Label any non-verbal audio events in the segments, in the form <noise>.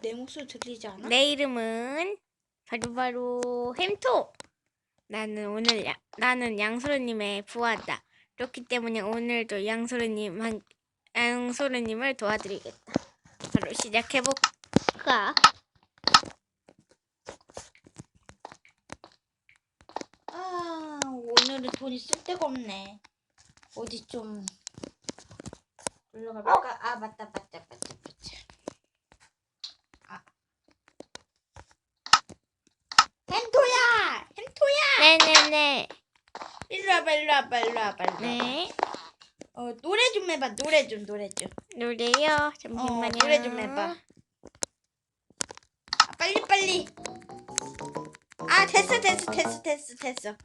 내 목소리 들리지 않아? 내 이름은 바로 바로 햄토. 나는 오늘 야, 나는 양소르님의 부하다. 그렇기 때문에 오늘도 양소르님 한 양소르님을 도와드리겠다. 바로 시작해 볼까? 아 오늘은 돈이 쓸 데가 없네. 어디 좀 올라가 볼까? 아 맞다 맞다 맞다. 아 햄토야 햄토야 네네네. 일로 와봐 일로 와봐 일로 와봐 일로 와봐. 네. 어 노래 좀 해봐 노래 좀 노래 좀. 노래요. 어 잠시만요. 노래 좀 해봐. 아, 빨리 빨리. 아 됐어 됐어 됐어 됐어 됐어. 됐어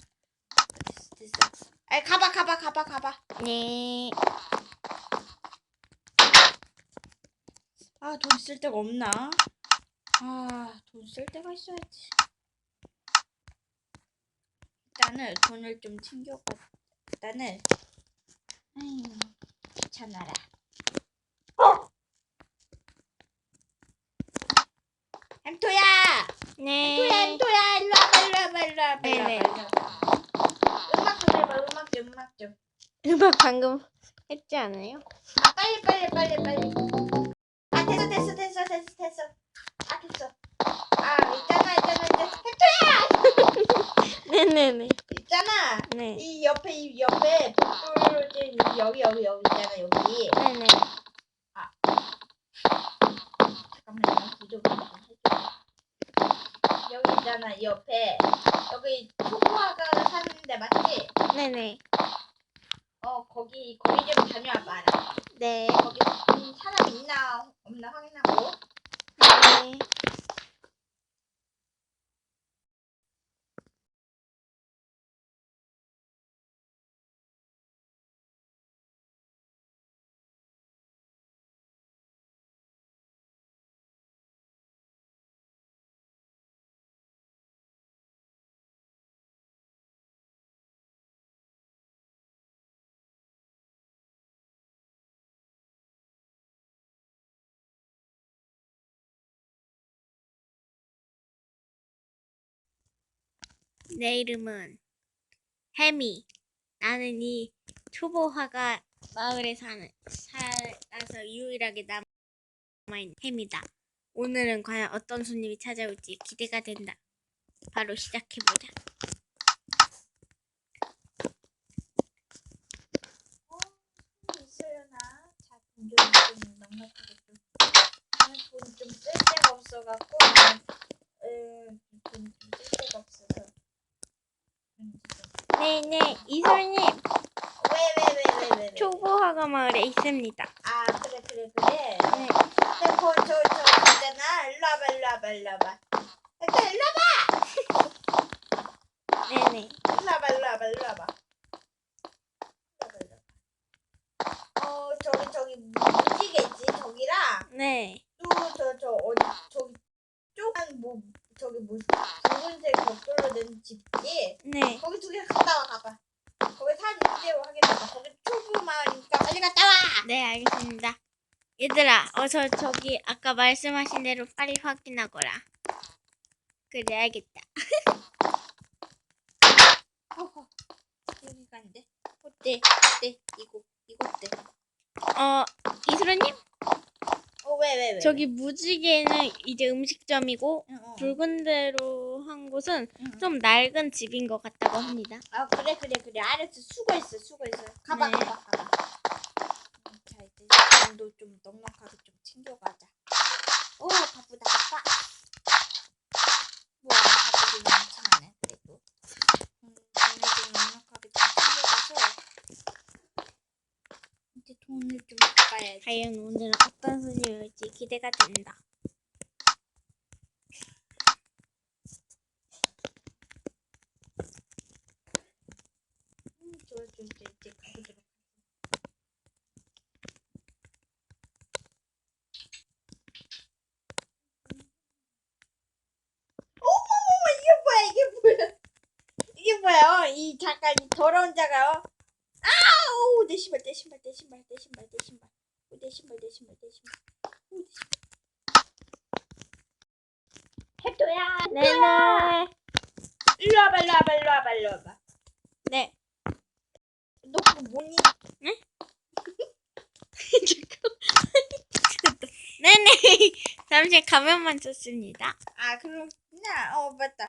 됐어. 아 가봐 가봐 가봐 가봐. 네. 아 돈 쓸 데가 없나? 아 돈 쓸 데가 있어야지. 일단은 돈을 좀 챙겨가. 일단은 아유 귀찮아라. 햄토야! 네. 햄토야 햄토야 일로 와봐 일로 와봐 일로 와봐 일로 네네. 일로 와봐. 음악 좀 해봐 음악 좀 음악 좀. 음악 방금 했지 않아요? 아 빨리 빨리 빨리 빨리 아 됐어 됐어 됐어 됐어 됐어 아 됐어 아 있잖아 있잖아 있잖아 햄토야 네네네. 있잖아 네. 이 옆에 이 옆에 뿔진 여기 여기 여기 있잖아 여기 네네. 잠깐만요 구조 좀 해줘 여기 있잖아 이 옆에 여기 초코화가 사는데 맞지? 네네. 어 거기 거기 좀 다녀와봐 네. 거기 음, 사람 있나 없나 확인하고 네. 내 이름은 해미. 나는 이 초보화가 마을에 사는 살아서 유일하게 남아있는 해미다. 오늘은 과연 어떤 손님이 찾아올지 기대가 된다. 바로 시작해보자. 어, 있으려나? 자, 돈좀 넉넉하게 좀. 나는 돈좀 쓸 데가 없어갖고, 나는, 돈좀쓸 데가 없어서. 음, 좀. 네네, 이솔님 왜, 왜, 왜, 왜, 왜, 왜? 초보화가 마을에 있습니다. 아, 그래, 그래, 그래. 네. 그, 저, 저, 있잖아. 일로 와봐, 일로 와봐, 일로 와봐. 일단 일로 와봐! 네네. 일로 와봐, 일로 와봐, 일로 와봐. 일로 와봐. 어, 저기, 저기, 무지개지, 저기랑. 네. 또저저 어디 저기 쪼간 뭐 저기 뭐 붉은색 벽돌로 된 집지 네. 거기 두 개 갔다 와 가봐 거기 산 있지 확인해봐 거기 초보 마을이니까 빨리 갔다 와 네, 알겠습니다. 얘들아, 어서 저기 아까 말씀하신 대로 빨리 확인하거라. 그래, 알겠다. 어허 여기가 안 돼 어때 어때 이거 이거 어때 어, 이소라님? 어 왜 왜 왜 저기 무지개는 이제 음식점이고, 응, 응, 붉은 데로 한 곳은 응. 좀 낡은 집인 것 같다고 합니다. 아 그래 그래 그래 알았어 수고했어 수고했어 가봐 네. 가봐 가봐 돈도 좀 넉넉하게 좀 챙겨가자. 오 바쁘다 바빠. 뭐야 바쁘지 않지만은 그래도. 음, 돈을 좀 넉넉하게 좀 챙겨가서 이제 돈을 좀 갚아야지. 과연 오늘은 어떤 손님이 올지 기대가 된다. 음, 좋아 좋아 좋아 이제 가보도록 어머머머 이게 뭐야 이게 뭐야 어? 이 잠깐 이 더러운 자가 어? 아우 내 신발 내 신발 내 신발 내 신발 내 신발 어, 내 신발 내 신발 내 신발 태토야. 네네. 일로 와봐, 일로 와봐, 일로 와봐, 일로 와봐. 네. 너 그거 뭐니? 네네. <laughs> 잠시 가면만 쳤습니다. 아, 그럼, 나, 어, 맞다.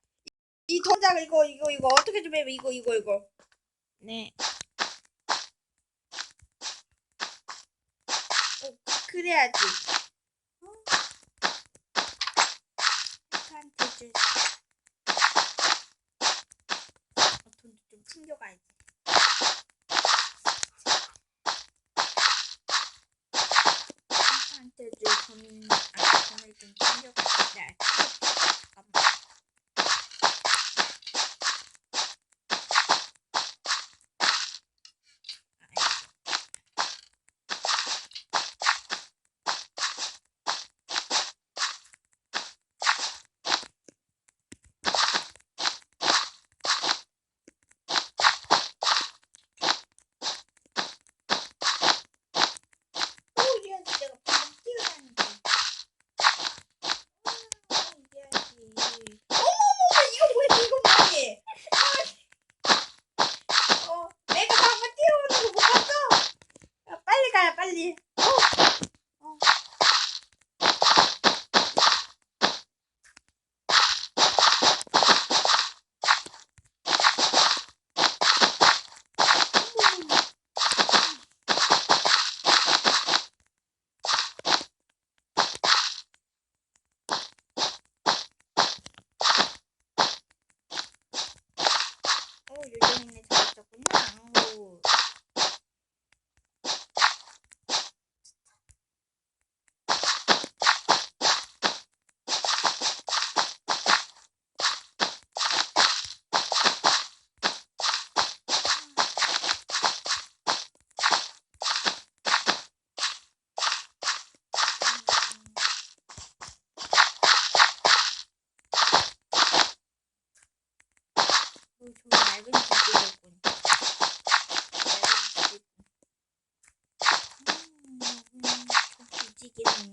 이 동작 이거, 이거, 이거, 어떻게 좀 해봐, 이거, 이거, 이거. 네. 어, 그래야지. 한테 줄. 어, 돈도 좀 챙겨가야지. 한테 줄 돈, 아, 돈을 좀 챙겨가야지. 오, 저 맑은 이제 좋아.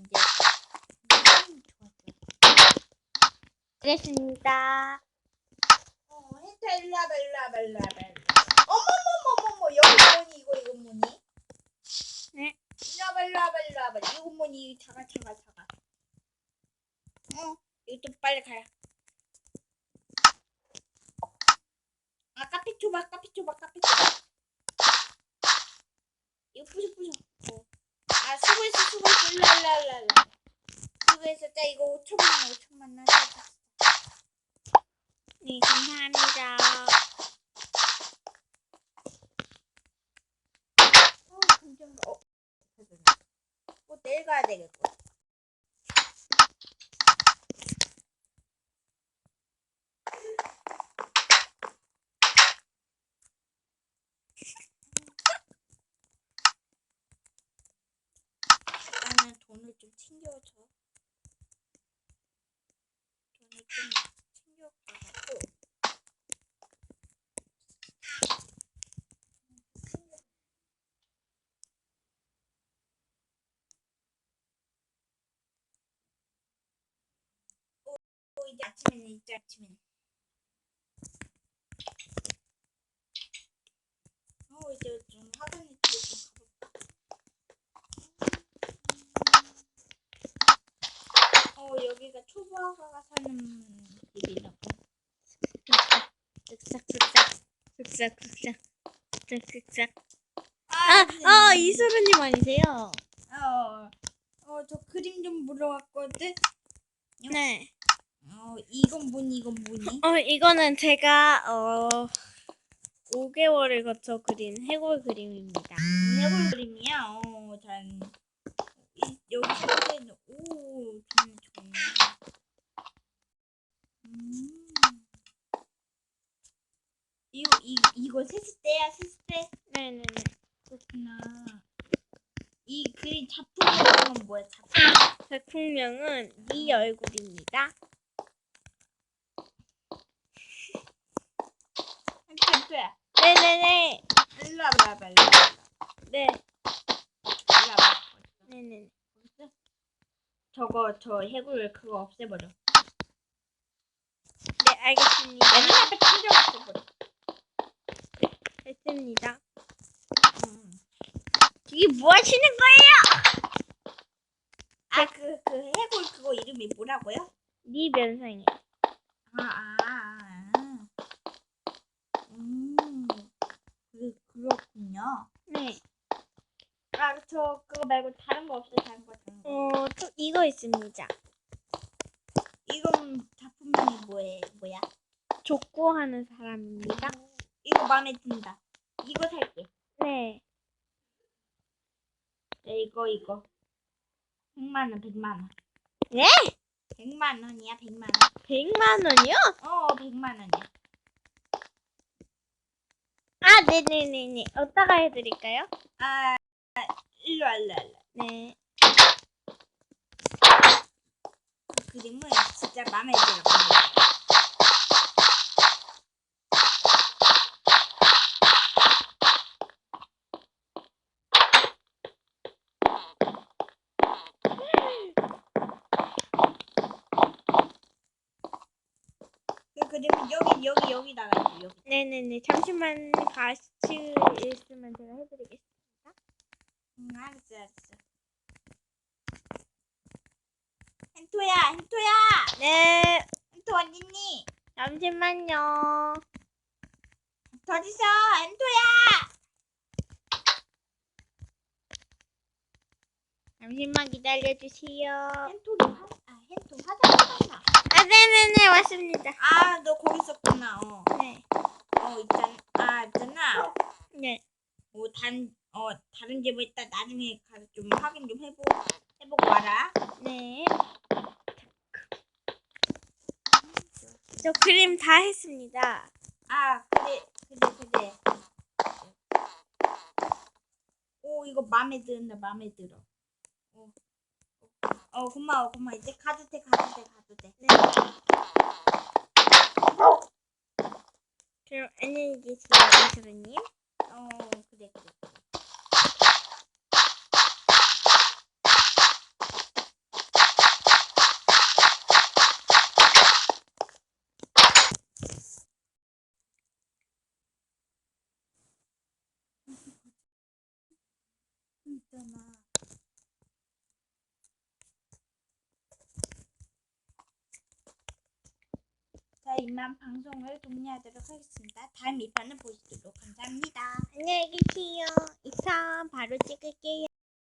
그랬습니다. 어, 헨타 일로 와봐, 일로 와봐, 일로 와봐. 일로 와봐. 어머머머머머, 여기 뭐니, 이거, 이거 뭐니? 네. 일로 와봐, 일로 와봐, 일로 와봐. 이거 뭐니, 작아, 작아, 작아. 어, 이거 좀 빨리 가요. 아, 줘봐, 카피 줘봐. 이거 부셔, 부셔. 어. 아, 수고했어, 수고했어. 일로, 일로, 일로. 수고했어. 자, 이거 5천만 원, 5천만 원. 자, 자. 네, 감사합니다. 어, 감정, 어. 어, 내일 가야 되겠고. 나는 돈을 좀 챙겨줘. 돈을 좀 챙겨가고. 또 이제 아침에는. 어 이제 좀 학원에 좀 가볼까. 어 여기가 초보아가가 사는 집이라고. 쓱싹쓱싹. 쓱싹쓱싹. 쓱싹쓱싹. 아, 아, 아, 이소르님 아니세요? 어, 어, 저 그림 좀 왔거든. 네. 어, 이건 뭐니, 이건 뭐니? 어, 이거는 제가, 어, 5개월을 거쳐 그린 해골 그림입니다. 해골 그림이야. 어, 잘. 이, 여기 사진, 오, 좋네, 좋네. 음. 이거, 이, 이거 세숫대야, 세숫대? 네네네. 그렇구나. 이 그림 작품명은 뭐야, 작품? 작품명은 네 얼굴입니다. 한태야 네네네. 일로 와봐, 와봐, 일로 와봐. 네. 일로 와봐. 네네. 저거, 저 해골 그거 없애버려. 알겠습니다. 맨날 앞에 찢어먹어 버려. 됐습니다. 음. 이게 뭐 하시는 거예요? 아, 그, 그 해골 그거 이름이 뭐라고요? 네 면상이. 아, 아, 아. 음, 그, 그렇군요. 네. 아, 저 그거 말고 다른 거 없어요? 다른 거, 다른 거. 어, 또 이거 있습니다. 이건 작품명이 뭐예, 뭐야? 족구하는 사람입니다. 이거 마음에 든다. 이거 살게. 네. 네, 이거, 이거. 100만 원, 100만 원. 네? 100만 원이야, 100만 원. 100만 원이요? 어, 100만 원이야. 아, 네네네네. 어디다가 해드릴까요? 아, 일로 일로 와. 네. 그림은 진짜. 마음에 들어. 그 그림은 여기 여기다가 있어 여기. 네네네. 잠시만 같이 있으면 제가 해드리겠습니다. 응 알았어 알았어. 헨토야 헨토야 네. 헨토 어딨니? 잠시만요. 어딨어 헨토야? 잠시만 기다려주세요. 헨토도 화, 아 헨토 갔나? 아, 네네네. 왔습니다. 아 너 거기 있었구나. 어. 네. 어 있잖아. 아 있잖아. 네. 어, 단, 어, 다른 집뭐 있다 나중에 가서 좀 확인 좀 해보, 해보고 와라. 네. 저 그림 다 했습니다. 아, 그래, 그래, 그래. 오, 이거 마음에 든다, 마음에 들어. 어, 어 고마워, 고마워. 이제 가도 돼, 가도 돼, 가도 돼. 네. 그럼 안녕히 계세요, 이수부님. 어, 그래, 그래. 이만 방송을 종료하도록 하겠습니다. 다음 2편을 보시도록 감사합니다. 안녕히 계세요. 2편 바로 찍을게요.